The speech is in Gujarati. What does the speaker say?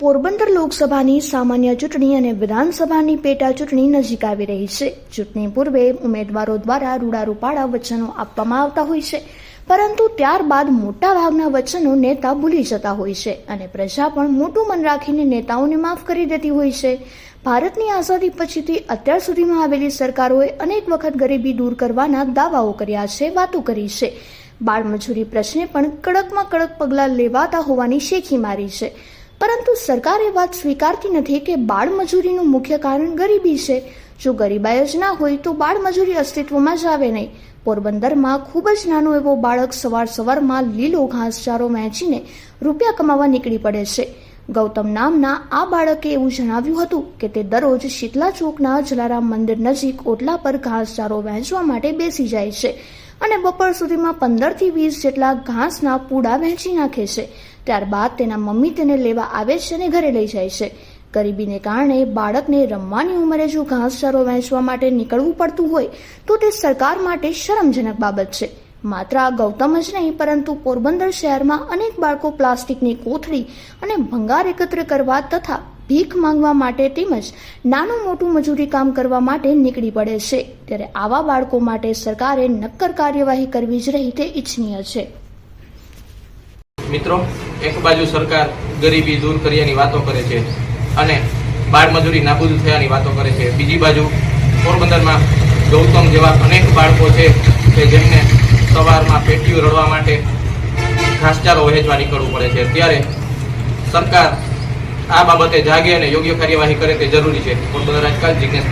પોરબંદર લોકસભાની સામાન્ય ચૂંટણી અને વિધાનસભાની પેટા ચૂંટણી નજીક આવી રહી છે. ચૂંટણી પૂર્વે ઉમેદવારો દ્વારા રૂડારૂપાળા વચનો આપવામાં આવતા હોય છે. પરંતુ ત્યારબાદ મોટાભાગના વચનો નેતા ભૂલી જતા હોય છે અને પ્રજા પણ મોટું મન રાખીને નેતાઓને માફ કરી દેતી હોય છે. ભારતની આઝાદી પછીથી અત્યાર સુધીમાં આવેલી સરકારોએ અનેક વખત ગરીબી દૂર કરવાના દાવાઓ કર્યા છે, વાતો કરી છે. બાળમજૂરી પ્રશ્ને પણ કડકમાં કડક પગલાં લેવાતા હોવાની શેખી મારી છે. પરંતુ સરકાર એ વાત સ્વીકારતી નથી કે બાળમજૂરીનું મુખ્ય કારણ ગરીબી છે. જો ગરીબાઈ જ ના હોય તો બાળમજૂરી અસ્તિત્વમાં જ આવે નહીં. પોરબંદરમાં ખૂબ જ નાનો એવો બાળક સવાર સવારમાં લીલો ઘાસચારો વહેંચીને રૂપિયા કમાવા નીકળી પડે છે. ગૌતમ નામના આ બાળકે એવું જણાવ્યું હતું કે તે દરરોજ શીતલા ચોકના જલારામ મંદિર નજીક ઓટલા પર ઘાસચારો વહેંચવા માટે બેસી જાય છે અને બપોર સુધીમાં પંદરથી વીસ જેટલા ઘાસના પૂડા વહેંચી નાખે છે. ત્યારબાદ તેના મમ્મી તેને લેવા આવે છે અને ઘરે લઈ જાય છે. ગરીબીને કારણે બાળકને રમવાની ઉંમરે જો ઘાસચારો વહેંચવા માટે નીકળવું પડતું હોય તો તે સરકાર માટે શરમજનક બાબત છે. માત્ર આ ગૌતમ જ નહીં, પરંતુ પોરબંદર શહેરમાં અનેક બાળકો પ્લાસ્ટિકની કોથળી અને ભંગાર એકત્ર કરવા તથા ભીખ માંગવા માટે તેમજ નાનું મોટું મજૂરી કામ કરવા માટે નીકળી પડે છે. ત્યારે આવા બાળકો માટે સરકારે નક્કર કાર્યવાહી કરવી જ રહી તે ઈચ્છનીય છે. મિત્રો, એક બાજુ સરકાર ગરીબી દૂર કર્યાની વાતો કરે છે અને બાળમજૂરી નાબૂદ થયાની વાતો કરે છે. બીજી બાજુ પોરબંદરમાં ગૌતમ જેવા અનેક બાળકો છે કે જેમને પેટીઓ રડવા માટે ઘાસચારો વહેંચવા નીકળવું પડે છે. ત્યારે સરકાર આ બાબતે જાગે અને યોગ્ય કાર્યવાહી કરે તે જરૂરી છે. પોરબંદર રાજકાલ જિજ્ઞેશ